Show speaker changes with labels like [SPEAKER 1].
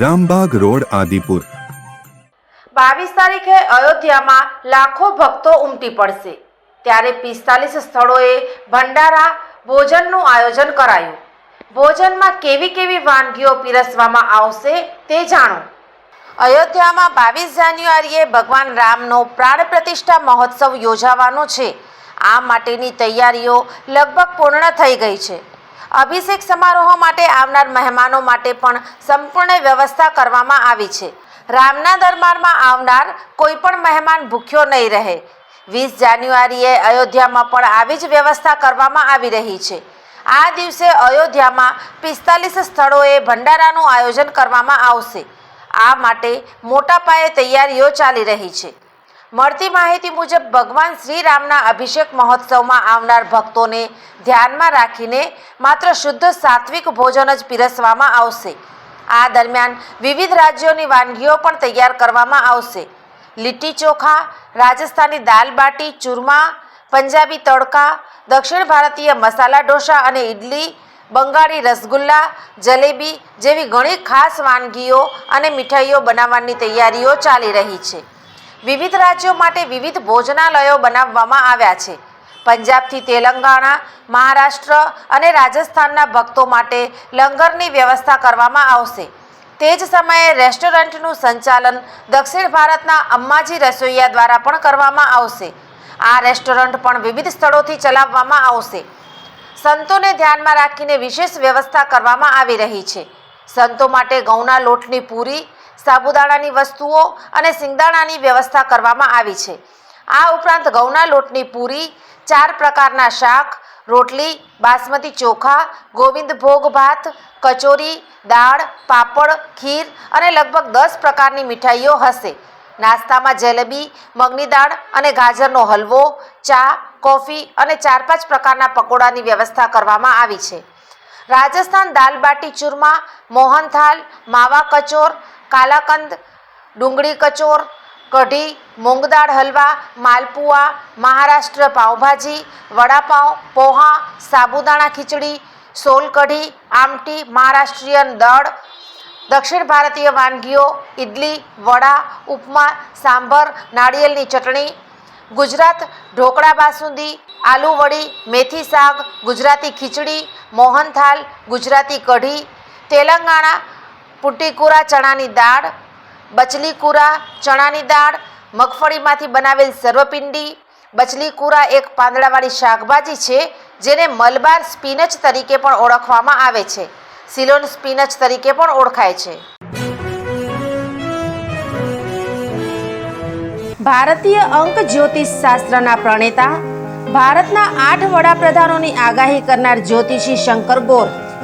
[SPEAKER 1] Rambagh road, Adipur.
[SPEAKER 2] બાવીસ તારીખે અયોધ્યામાં લાખો ભક્તો ઉમટી પડશે. ત્યારે પિસ્તાલીસ સ્થળોએ ભંડારા ભોજનનું આયોજન કરાયું. ભોજનમાં કેવી કેવી વાનગીઓ પીરસવામાં આવશે તે જાણો. અયોધ્યામાં બાવીસ જાન્યુઆરીએ ભગવાન રામનો પ્રાણ પ્રતિષ્ઠા મહોત્સવ યોજાવાનો છે. આ માટેની તૈયારીઓ લગભગ પૂર્ણ થઈ ગઈ છે. અભિષેક સમારોહ માટે આવનાર મહેમાનો માટે પણ સંપૂર્ણ વ્યવસ્થા કરવામાં આવી છે. રામના દરબારમાં આવનાર કોઈ પણ મહેમાન ભૂખ્યો નહીં રહે. વીસ જાન્યુઆરીએ અયોધ્યામાં પણ આવી જ વ્યવસ્થા કરવામાં આવી રહી છે. આ દિવસે અયોધ્યામાં પિસ્તાલીસ સ્થળોએ ભંડારાનું આયોજન કરવામાં આવશે. આ માટે મોટા પાયે તૈયારીઓ ચાલી રહી છે. મળતી માહિતી મુજબ ભગવાન શ્રી રામના અભિષેક મહોત્સવમાં આવનાર ભક્તોને ધ્યાનમાં રાખીને માત્ર શુદ્ધ સાત્વિક ભોજન જ પીરસવામાં આવશે. આ દરમિયાન વિવિધ રાજ્યોની વાનગીઓ પણ તૈયાર કરવામાં આવશે. લીટી ચોખા, રાજસ્થાની દાલ બાટી, ચૂરમા, પંજાબી તડકા, દક્ષિણ ભારતીય મસાલા ઢોસા અને ઇડલી બંગાળી રસગુલ્લા, જલેબી જેવી ઘણી ખાસ વાનગીઓ અને મીઠાઈઓ બનાવવાની તૈયારીઓ ચાલી રહી છે. વિવિધ રાજ્યો માટે વિવિધ ભોજનાલયો બનાવવામાં આવ્યા છે. પંજાબથી તેલંગાણા, મહારાષ્ટ્ર અને રાજસ્થાનના ભક્તો માટે લંગરની વ્યવસ્થા કરવામાં આવશે. તે જ સમયે રેસ્ટોરન્ટનું સંચાલન દક્ષિણ ભારતના અંબાજી રસોઈયા દ્વારા પણ કરવામાં આવશે. આ રેસ્ટોરન્ટ પણ વિવિધ સ્થળોથી ચલાવવામાં આવશે. સંતોને ધ્યાનમાં રાખીને વિશેષ વ્યવસ્થા કરવામાં આવી રહી છે. સંતો માટે ઘઉંના લોટની પૂરી સાબુદાણાની વસ્તુઓ અને સિંગદાણાની વ્યવસ્થા કરવામાં આવી છે. આ ઉપરાંત ઘઉંના લોટની પૂરી, ચાર પ્રકારના શાક, રોટલી, બાસમતી ચોખા, ગોવિંદ ભોગ ભાત, કચોરી, દાળ, પાપડ, ખીર અને લગભગ દસ પ્રકારની મીઠાઈઓ હશે. નાસ્તામાં જલેબી, મગની દાળ અને ગાજરનો હલવો, ચા, કોફી અને ચાર પાંચ પ્રકારના પકોડાની વ્યવસ્થા કરવામાં આવી છે. રાજસ્થાન દાલ બાટી ચૂરમા મોહનથાલ માવા કચોર કાલાકંદ, ડુંગળી કચોર, કઢી, મૂંગદાળ હલવા, માલપુઆ, મહારાષ્ટ્ર પાવભાજી વડાપાઉં, પોહા, સાબુદાણા ખીચડી, સોલ કઢી, આમટી, મહારાષ્ટ્રીયન દળ, દક્ષિણ ભારતીય વાનગીઓ ઇડલી વડા, ઉપમા, સાંભર, નાળિયેરની ચટણી, ગુજરાત ઢોકળા બાસુંદી, આલુ વડી, મેથી શાક, ગુજરાતી ખીચડી મોહનથાલ ગુજરાતી કઢી, તેલંગાણા પુટ્ટીકુરા ચણાની દાળ, બચલીકુરા ચણાની દાળ, મગફળીમાંથી બનાવેલ સર્વપિંડી, બચલીકુરા એક પાંદડાવાળી શાકભાજી છે, જેને મલબાર સ્પિનચ તરીકે પણ ઓળખવામાં આવે છે. સિલોન સ્પિનચ તરીકે પણ ઓળખાય છે. ભારતીય અંક જ્યોતિષ શાસ્ત્રના પ્રણેતા, ભારતના આઠ વડાપ્રધાનોની આગાહી કરનાર જ્યોતિષી શંકર ગોર